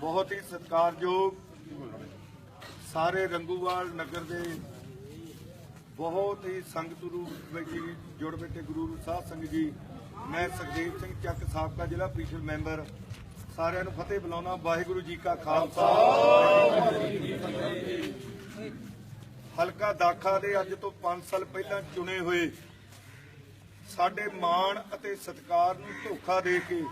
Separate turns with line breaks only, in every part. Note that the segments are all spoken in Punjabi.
ਬਹੁਤ ਹੀ ਸਤਿਕਾਰਯੋਗ ਸਾਰੇ ਰੰਗੂਵਾਲ ਨਗਰ ਦੇ ਬਹੁਤ ਹੀ ਸੰਗਤ ਰੂਪ ਵਿੱਚ ਜੀ, ਜੁੜ ਬੈਠੇ ਗੁਰੂ ਰੂ ਸੰਗਤ ਜੀ। ਮੈਂ ਸੁਖਦੇਵ ਸਿੰਘ ਚੱਕ ਸਾਬਕਾ ਜ਼ਿਲ੍ਹਾ ਪ੍ਰੀਸ਼ਦ ਮੈਂਬਰ। ਸਾਰਿਆਂ ਨੂੰ ਫਤਿਹ ਬੁਲਾਉਣਾ। ਵਾਹਿਗੁਰੂ ਜੀ ਕਾ ਖਾਲਸਾ। ਹਲਕਾ ਦਾਖਾ ਦੇ ਅੱਜ ਤੋਂ 5 ਸਾਲ ਪਹਿਲਾਂ ਚੁਣੇ ਹੋਏ ਸਾਡੇ ਮਾਣ ਅਤੇ ਸਤਿਕਾਰ ਨੂੰ ਧੋਖਾ ਦੇ ਕੇ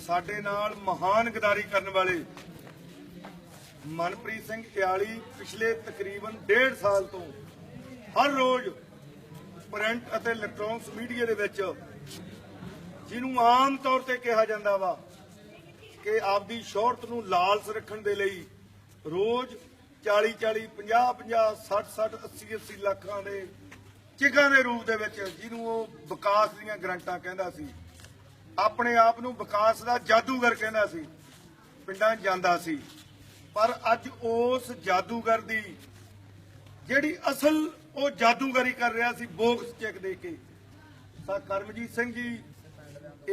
ਸਾਡੇ ਨਾਲ ਮਹਾਨ ਗਦਾਰੀ ਕਰਨ ਵਾਲੇ ਮਨਪ੍ਰੀਤ ਸਿੰਘ ਇਆਲੀ ਪਿਛਲੇ ਤਕਰੀਬਨ 1.5 ਸਾਲ ਤੋਂ ਹਰ ਰੋਜ਼ ਪ੍ਰਿੰਟ ਅਤੇ ਇਲੈਕਟ੍ਰੋਨਿਕਸ ਮੀਡੀਆ ਦੇ ਵਿੱਚ ਜਿਹਨੂੰ ਆਮ ਤੌਰ ਤੇ ਕਿਹਾ ਜਾਂਦਾ ਵਾ ਕਿ ਆਪਦੀ ਸ਼ੋਹਰਤ ਨੂੰ ਲਾਲਚ ਰੱਖਣ ਦੇ ਲਈ ਰੋਜ਼ 40 40 50 50 60 60 80 80 ਲੱਖਾਂ ਦੇ ਚਿਕਾਂ ਦੇ ਰੂਪ ਦੇ ਵਿੱਚ ਜਿਹਨੂੰ ਉਹ ਵਿਕਾਸ ਦੀਆਂ ਗਰੰਟਾਂ ਕਹਿੰਦਾ ਸੀ। ਆਪਣੇ ਆਪ ਨੂੰ ਵਿਕਾਸ ਦਾ ਜਾਦੂਗਰ ਕਹਿੰਦਾ ਸੀ। ਪਿੰਡਾਂ ਜਾਂਦਾ ਸੀ। ਪਰ ਅੱਜ ਉਸ ਜਾਦੂਗਰ ਦੀ ਜਿਹੜੀ ਅਸਲ ਉਹ ਜਾਦੂਗਰੀ ਕਰ ਰਿਹਾ ਸੀ ਬੋਕਸ ਚੈੱਕ ਦੇ ਕੇ। ਸਾ ਕਰਮਜੀਤ ਸਿੰਘ ਜੀ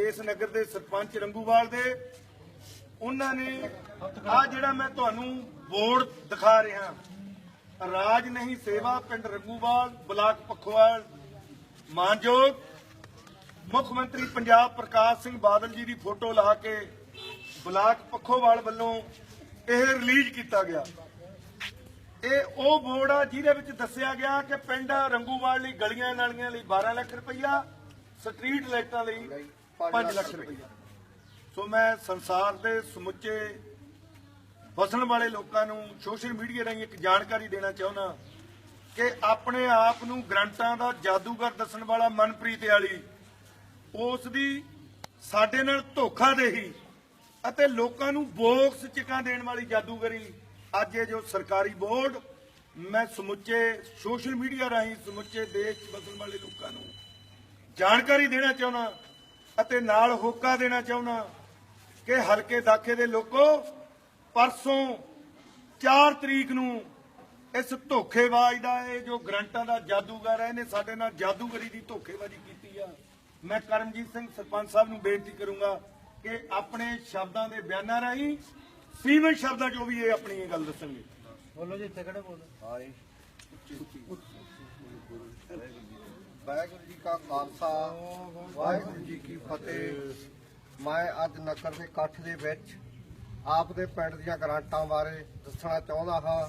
ਇਸ ਨਗਰ ਦੇ ਸਰਪੰਚ ਰੰਗੂਵਾਲ ਦੇ। ਉਹਨਾਂ ਨੇ ਆ ਜਿਹੜਾ ਮੈਂ ਤੁਹਾਨੂੰ ਬੋਰਡ ਦਿਖਾ ਰਿਹਾ ਰਾਜ ਨਹੀਂ ਸੇਵਾ ਪਿੰਡ ਰੰਗੂਵਾਲ ਬਲਾਕ ਪਖਵਾਲ। ਮਾਨਯੋਗ ਮੁੱਖ ਮੰਤਰੀ ਪੰਜਾਬ ਪ੍ਰਕਾਸ਼ ਸਿੰਘ ਬਾਦਲ ਜੀ ਦੀ ਫੋਟੋ ਲਾ ਕੇ ਬਲਾਕ ਪੱਖੋਵਾਲ ਵੱਲੋਂ ਇਹ ਰਿਲੀਜ਼ ਕੀਤਾ ਗਿਆ। ਇਹ ਉਹ ਬੋਰਡ ਆ ਜਿਹਦੇ ਵਿੱਚ ਦੱਸਿਆ ਗਿਆ ਕਿ ਪਿੰਡ ਰੰਗੂਵਾਲ ਲਈ ਗਲੀਆਂ ਨਾਲੀਆਂ ਲਈ 12 ਲੱਖ ਰੁਪਈਆ ਸਟਰੀਟ ਲਾਈਟਾਂ ਲਈ 5 ਲੱਖ ਰੁਪਈਆ। ਸੋ ਮੈਂ ਸੰਸਾਰ ਦੇ ਸਮੁੱਚੇ ਫਸਣ ਵਾਲੇ ਲੋਕਾਂ ਨੂੰ ਸੋਸ਼ਲ ਮੀਡੀਆ ਰਾਹੀਂ ਇੱਕ ਜਾਣਕਾਰੀ ਦੇਣਾ ਚਾਹੁੰਦਾ ਕਿ ਆਪਣੇ ਆਪ ਨੂੰ ਗਰੰਟਾਂ ਦਾ ਜਾਦੂਗਰ ਦੱਸਣ ਵਾਲਾ ਮਨਪ੍ਰੀਤ ਵਾਲੀ ਉਸ ਦੀ ਸਾਡੇ ਨਾਲ ਧੋਖਾਦੇਹੀ ਅਤੇ ਲੋਕਾਂ ਨੂੰ ਬੋਕਸ ਚਿਕਾਂ ਦੇਣ ਵਾਲੀ ਜਾਦੂਗਰੀ। ਅੱਜ ਇਹ ਜੋ ਸਰਕਾਰੀ ਬੋਰਡ, ਮੈਂ ਸਮੁੱਚੇ ਸੋਸ਼ਲ ਮੀਡੀਆ ਰਾਹੀਂ ਸਮੁੱਚੇ ਦੇਸ਼ 'ਚ ਵਸਣ ਵਾਲੇ ਲੋਕਾਂ ਨੂੰ ਜਾਣਕਾਰੀ ਦੇਣਾ ਚਾਹੁੰਦਾ ਅਤੇ ਨਾਲ ਹੋਕਾ ਦੇਣਾ ਚਾਹੁੰਦਾ ਕਿ ਹਲਕੇ ਦਾਖੇ ਦੇ ਲੋਕੋ ਪਰਸੋਂ 4 ਤਰੀਕ ਨੂੰ ਇਸ ਧੋਖੇਬਾਜ਼ ਦਾ ਇਹ ਜੋ ਗਰੰਟਾਂ ਦਾ ਜਾਦੂਗਰ ਹੈ ਇਹਨੇ ਸਾਡੇ ਨਾਲ ਜਾਦੂਗਰੀ ਦੀ ਧੋਖੇਬਾਜ਼ੀ ਕੀਤੀ ਆ। ਮੈਂ ਕਰਮਜੀਤ ਸਿੰਘ ਸਰਪੰਚ ਸਾਹਿਬ ਨੂੰ ਬੇਨਤੀ ਕਰੂੰਗਾ ਕਿ ਆਪਣੇ ਸ਼ਬਦਾਂ ਦੇ ਬਿਆਨਾਂ ਰਾਹੀਂ ਸੀਮਿਤ ਸ਼ਬਦਾਂ ਉਹ ਵੀ ਇਹ ਆਪਣੀ ਇਹ ਗੱਲ ਦੱਸਣਗੇ।
ਬੋਲੋ ਜੀ ਇੱਥੇ ਕਿਹੜੇ ਬੋਲੋ?
ਹਾਏ ਵਾਹਿਗੁਰੂ ਜੀ ਕਾ ਖਾਲਸਾ ਵਾਹਿਗੁਰੂ ਜੀ ਕੀ ਫਤਿਹ। ਮੈਂ ਅੱਜ ਨਗਰ ਦੇ ਇਕੱਠ ਦੇ ਵਿੱਚ ਆਪ ਦੇ ਪਿੰਡ ਦੀਆਂ ਗਰਾਂਟਾਂ ਬਾਰੇ ਦੱਸਣਾ ਚਾਹੁੰਦਾ ਹਾਂ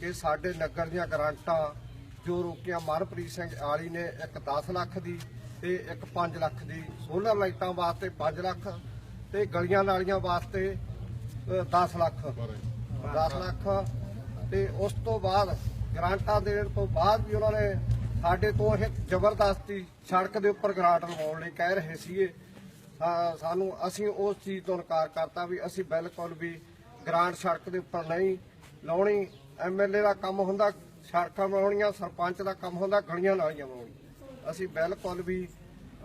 ਕਿ ਸਾਡੇ ਨਗਰ ਦੀਆਂ ਗਰਾਂਟਾਂ ਜੋ ਰੋਕੀਆਂ ਮਨਪ੍ਰੀਤ ਸਿੰਘ ਆਲੀ ਨੇ ਇੱਕ 10 ਲੱਖ ਦੀ ਤੇ ਇੱਕ 5 ਲੱਖ ਦੀ ਸੋਲਰ ਲਾਈਟਾਂ ਵਾਸਤੇ 5 ਲੱਖ ਤੇ ਗਲੀਆਂ ਨਾਲੀਆਂ ਵਾਸਤੇ ਅ, 10 ਲੱਖ। 10 ਲੱਖ। ਤੇ ਉਸ ਤੋਂ ਬਾਅਦ ਗ੍ਰਾਂਟਾਂ ਦੇਣ ਤੋਂ ਬਾਅਦ ਵੀ ਉਹਨਾਂ ਨੇ ਸਾਡੇ ਤੋਂ ਇਹ ਜ਼ਬਰਦਸਤੀ ਸੜਕ ਦੇ ਉੱਪਰ ਗ੍ਰਾਂਟ ਲਵਾਉਣ ਲਈ ਕਹਿ ਰਹੇ ਸੀਗੇ। ਸਾਨੂੰ ਅਸੀਂ ਉਸ ਚੀਜ਼ ਤੋਂ ਇਨਕਾਰ ਕਰਤਾ ਵੀ ਅਸੀਂ ਬਿਲਕੁਲ ਵੀ ਗ੍ਰਾਂਟ ਸੜਕ ਦੇ ਉੱਪਰ ਨਹੀਂ ਲਾਉਣੀ। ਐਮਐਲਏ ਦਾ ਕੰਮ ਹੁੰਦਾ, ਸੜਕਾਂ ਬਣਾਉਣੀਆਂ, ਸਰਪੰਚ ਦਾ ਕੰਮ ਹੁੰਦਾ, ਗਲੀਆਂ ਨਾਲੀਆਂ ਬਣਾਉਣੀਆਂ। ਅਸੀਂ ਬਿਲਕੁਲ ਵੀ,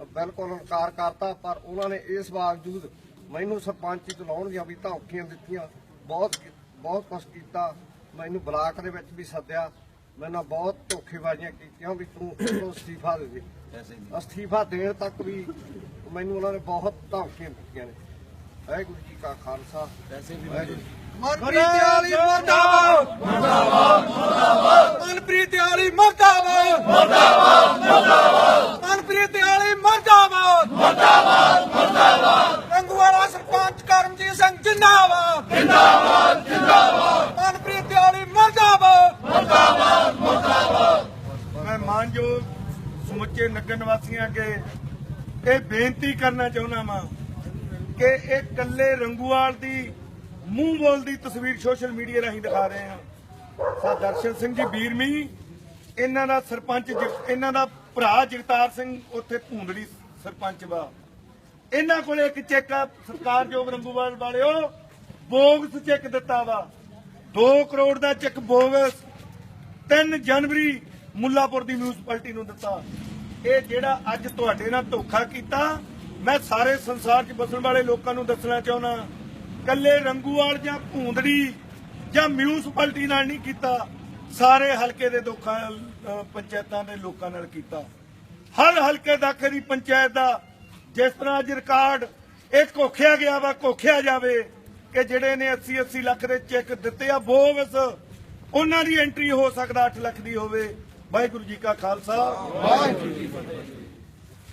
ਬਿਲਕੁਲ ਇਨਕਾਰ ਕਰਤਾ, ਪਰ ਉਹਨਾਂ ਨੇ ਇਸ ਬਾਵਜੂਦ ਮੈਨੂੰ ਸਰਪੰਚੀ ਤੋਂ ਲਾਉਣ ਦੀਆਂ ਵੀ ਧਮਕੀਆਂ ਦਿੱਤੀਆਂ। ਬਹੁਤ ਬਹੁਤ ਕੁਛ ਕੀਤਾ। ਮੈਨੂੰ ਬਲਾਕ ਦੇ ਵਿੱਚ ਵੀ ਸੱਦਿਆ। ਮੇਰੇ ਬਹੁਤ ਧੋਖੇਬਾਜ਼ੀਆਂ ਕੀਤੀਆਂ ਵੀ ਤੂੰ ਤੂੰ ਅਸਤੀਫਾ ਦੇ ਦੇ। ਅਸਤੀਫਾ ਦੇਣ ਤੱਕ ਵੀ ਮੈਨੂੰ ਉਹਨਾਂ ਨੇ ਬਹੁਤ ਧਮਕੀਆਂ ਦਿੱਤੀਆਂ ਨੇ। ਵਾਹਿਗੁਰੂ ਜੀ ਕਾ ਖਾਲਸਾ। ਵਾਹਿਗੁਰੂ ਜੀ
ਮਨਪ੍ਰੀਤ ਵਾਲੀ ਮਰਦਾਬਾਦ। ਮਰਦਾਬਾਦ ਮਰਦਾਬਾਦ ਮਨਪ੍ਰੀਤ ਵਾਲੀ ਮਰਦਾਬਾਦ। ਮਰਦਾਬਾਦ ਮਰਦਾਬਾਦ ਮਨਪ੍ਰੀਤ ਵਾਲੀ ਮਰਦਾਬਾਦ। ਮਰਦਾਬਾਦ ਮਰਦਾਬਾਦ ਰੰਗਵਾਲਾ ਸਰਪੰਚ ਕਰਮਜੀਤ ਸਿੰਘ ਜਿੰਦਾਬਾਦ। ਜਿੰਦਾਬਾਦ ਜਿੰਦਾਬਾਦ ਮਨਪ੍ਰੀਤ ਵਾਲੀ ਮਰਦਾਬਾਦ।
ਮੈਂ ਮਾਨਯੋਗ ਸਮੁੱਚੇ ਨਗਰ ਨਿਵਾਸੀਆਂ ਅੱਗੇ ਇਹ ਬੇਨਤੀ ਕਰਨਾ ਚਾਹੁੰਦਾ ਵਾਂ ਕਿ ਇਹ ਕੱਲੇ ਰੰਗੂਵਾਲ ਦੀ ਮੂੰਹ ਬੋਲ ਦੀ ਤਸਵੀਰ ਸੋਸ਼ਲ ਮੀਡੀਆ ਰਾਹੀਂ ਦਿਖਾ ਰਹੇ ਹਾਂ। ਸਾ ਦਰਸ਼ਨ ਸਿੰਘ ਜੀ ਵੀਰਮੀ ਇਹਨਾਂ ਦਾ ਸਰਪੰਚ ਇਹਨਾਂ ਦਾ ਭਰਾ ਜਗਤਾਰ ਸਿੰਘ, ਉੱਥੇ ਭੂੰਦੜੀ ਸਰਪੰਚ ਵਾ। ਇਹਨਾਂ ਕੋਲ ਇੱਕ ਚੈੱਕ ਆ ਸਰਕਾਰਯੋਗ ਰੰਗੂਵਾਲ ਵਾਲਿਓ, ਬੋਗਸ ਚੈੱਕ ਦਿੱਤਾ ਵਾ। 2 ਕਰੋੜ ਦਾ ਚੈੱਕ ਬੋਗਸ 3 ਜਨਵਰੀ ਮੁੱਲਾਪੁਰ ਦੀ ਮਿਊਨਿਸਪੈਲਿਟੀ ਨੂੰ ਦਿੱਤਾ। ਇਹ ਜਿਹੜਾ ਅੱਜ ਤੁਹਾਡੇ ਨਾਲ ਧੋਖਾ ਕੀਤਾ, ਮੈਂ ਸਾਰੇ ਸੰਸਾਰ 'ਚ ਬਸਣ ਵਾਲੇ ਲੋਕਾਂ ਨੂੰ ਦੱਸਣਾ ਚਾਹੁੰਦਾ ਕੱਲੇ ਰੰਗੂਵਾਲ ਜਾਂ ਭੂੰਦੜੀ ਜਾਂ ਮਿਊਨਿਸਪੈਲਿਟੀ ਨਾਲ ਨਹੀਂ ਕੀਤਾ, ਸਾਰੇ ਹਲਕੇ ਦੇ ਲੋਕਾਂ ਪੰਚਾਇਤਾਂ ਦੇ ਲੋਕਾਂ ਨਾਲ ਕੀਤਾ। ਹਰ ਹਲਕੇ ਦਾ ਦੀ ਪੰਚਾਇਤ ਦਾ, ਜਿਸ ਤਰ੍ਹਾਂ ਅੱਜ ਰਿਕਾਰਡ, ਇਹ ਕੋਖਿਆ ਗਿਆ ਵਾ ਕੋਖਿਆ ਜਾਵੇ ਕਿ ਜਿਹੜੇ ਨੇ 80 80 ਲੱਖ ਦੇ ਚੈੱਕ ਦਿੱਤੇ ਆ, ਬੋਵਸ, ਉਹਨਾਂ ਦੀ ਐਂਟਰੀ ਹੋ ਸਕਦਾ 8 ਲੱਖ ਦੀ ਹੋਵੇ। ਵਾਹਿਗੁਰੂ ਜੀ ਕਾ ਖਾਲਸਾ।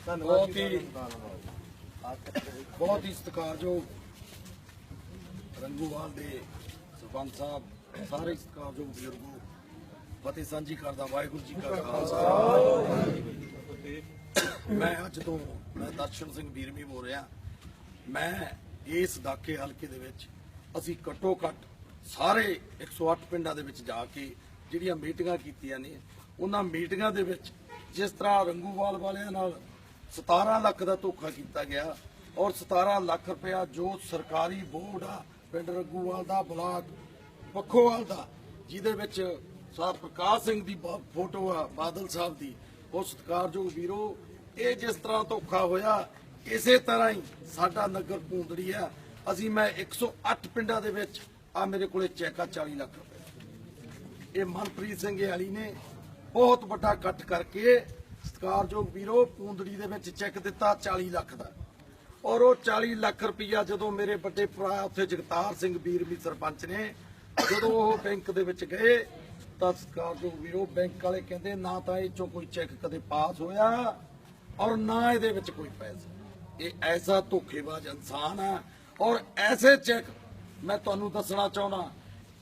ਬਹੁਤ ਹੀ ਬਹੁਤ ਹੀ ਸਤਿਕਾਰਯੋਗ ਰੰਗੂਵਾਲ ਦੇ ਸਰਪੰਚ ਸਾਹਿਬ ਸਾਰੇ ਸਤਿਕਾਰਯੋਗ ਬਜ਼ੁਰਗੋ ਫਤਿਹ ਸਾਂਝੀ ਕਰਦਾ ਵਾਹਿਗੁਰੂ ਜੀ ਕਾ ਖਾਲਸਾ। ਮੈਂ ਅੱਜ ਤੋਂ ਮੈਂ ਦਰਸ਼ਨ ਸਿੰਘ ਵੀਰਮੀ ਬੋਲ ਰਿਹਾ। ਮੈਂ ਇਸ ਦਾਕੇ ਹਲਕੇ ਦੇ ਵਿੱਚ ਅਸੀਂ ਘੱਟੋ ਘੱਟ ਸਾਰੇ 108 ਪਿੰਡਾਂ ਦੇ ਵਿੱਚ ਜਾ ਕੇ ਜਿਹੜੀਆਂ ਮੀਟਿੰਗਾਂ ਕੀਤੀਆਂ ਨੇ, ਉਹਨਾਂ ਮੀਟਿੰਗਾਂ ਦੇ ਵਿੱਚ ਜਿਸ ਤਰ੍ਹਾਂ ਰੰਗੂਵਾਲ ਵਾਲਿਆਂ ਨਾਲ 17 ਲੱਖ ਦਾ ਧੋਖਾ ਕੀਤਾ ਗਿਆ ਔਰ 17 ਲੱਖ ਰੁਪਇਆ ਜੋ ਸਰਕਾਰੀ ਬੋਰਡ ਆ, ਪਿੰਡ ਰੰਗੂਵਾਲ ਦਾ, ਬਲਾਕ ਪੱਖੋਵਾਲ ਦਾ, ਜਿਹਦੇ ਵਿੱਚ ਸਾਹ ਪ੍ਰਕਾਸ਼ ਸਿੰਘ ਦੀ ਬ- ਫੋਟੋ ਆ, ਬਾਦਲ ਸਾਹਿਬ ਦੀ, ਉਹ ਸਤਿਕਾਰਯੋਗ ਵੀਰੋ, ਇਹ ਜਿਸ ਤਰ੍ਹਾਂ ਧੋਖਾ ਹੋਇਆ, ਇਸੇ ਤਰ੍ਹਾਂ ਹੀ ਸਾਡਾ ਨਗਰ ਪੂੰਦੜੀ ਆ ਅਸੀਂ ਮੈਂ 108 ਪਿੰਡਾਂ ਦੇ ਵਿੱਚ ਆ ਮੇਰੇ ਕੋਲੇ ਚੈੱਕ ਆ 40 ਲੱਖ ਰੁਪਏ। ਇਹ ਮਨਪ੍ਰੀਤ ਸਿੰਘ ਵਾਲੀ ਨੇ ਬਹੁਤ ਵੱਡਾ ਇਕੱਠ ਕਰਕੇ ਸਤਿਕਾਰਯੋਗ ਵੀਰੋ ਪੂੰਦੜੀ ਦੇ ਵਿੱਚ ਚੈੱਕ ਦਿੱਤਾ 40 ਲੱਖ ਦਾ। ਔਰ ਉਹ 40 ਲੱਖ ਰੁਪਈਆ ਜਦੋਂ ਮੇਰੇ ਵੱਡੇ ਭਰਾ ਉੱਥੇ ਜਗਤਾਰ ਸਿੰਘ ਵੀਰ ਵੀ ਸਰਪੰਚ ਨੇ, ਜਦੋਂ ਉਹ ਬੈਂਕ ਦੇ ਵਿੱਚ ਗਏ ਤਾਂ ਸਤਿਕਾਰਯੋਗ ਵੀਰੋ ਬੈਂਕ ਵਾਲੇ ਕਹਿੰਦੇ, ਨਾ ਤਾਂ ਇਹ ਚੋਂ ਕੋਈ ਚੈੱਕ ਕਦੇ ਪਾਸ ਹੋਇਆ ਔਰ ਨਾ ਇਹਦੇ ਵਿੱਚ ਕੋਈ ਪੈਸਾ। ਇਹ ਐਸਾ ਧੋਖੇਬਾਜ਼ ਇਨਸਾਨ ਹੈ ਔਰ ਐਸੇ ਚੈੱਕ ਮੈਂ ਤੁਹਾਨੂੰ ਦੱਸਣਾ ਚਾਹੁੰਦਾ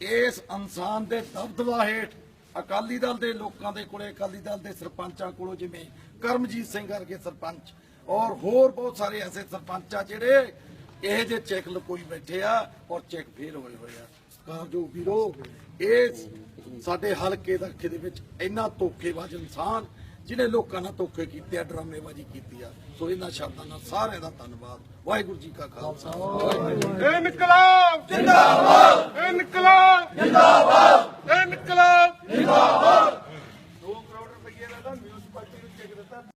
ਇਸ ਇਨਸਾਨ ਦੇ ਦਬਦਬਾ ਹੇਠ ਅਕਾਲੀ ਦਲ ਦੇ ਲੋਕਾਂ ਦੇ ਕੋਲੇ, ਅਕਾਲੀ ਦਲ ਦੇ ਸਰਪੰਚਾਂ ਕੋਲੋਂ ਜਿਵੇਂ ਕਰਮਜੀਤ ਸਿੰਘ ਵਰਗੇ ਸਰਪੰਚ ਔਰ ਹੋਰ ਬਹੁਤ ਸਾਰੇ ਐਸੇ ਸਰਪੰਚ ਆ ਜਿਹੜੇ ਇਹ ਜੇ ਚੈੱਕ ਲਕੋਈ ਬੈਠੇ ਆ ਔਰ ਚੈੱਕ ਫੇਲ ਹੋਏ ਹੋਏ ਆ। ਸਰਕਾਰ ਜੋ ਵੀਰੋ, ਇਸ ਸਾਡੇ ਹਲਕੇ ਦੇ ਵਿੱਚ ਇੰਨਾ ਧੋਖੇਬਾਜ਼ ਇਨਸਾਨ ਜਿਨੇ ਲੋਕਾਂ ਨਾਲ ਧੋਖੇ ਕੀਤੇ ਆ, ਡਰਾਮੇਬਾਜ਼ੀ ਕੀਤੀ ਆ, ਸੋ ਇਹਨਾਂ ਸ਼ਬਦਾਂ ਨਾਲ ਸਾਰਿਆਂ ਦਾ ਧੰਨਵਾਦ। ਵਾਹਿਗੁਰੂ ਜੀ ਕਾ ਖਾਲਸਾ। ਇਨਕਲਾਬ ਜਿੰਦਾਬਾਦ! ਇਨਕਲਾਬ
ਜਿੰਦਾਬਾਦ! ਇਨਕਲਾਬ ਜਿੰਦਾਬਾਦ!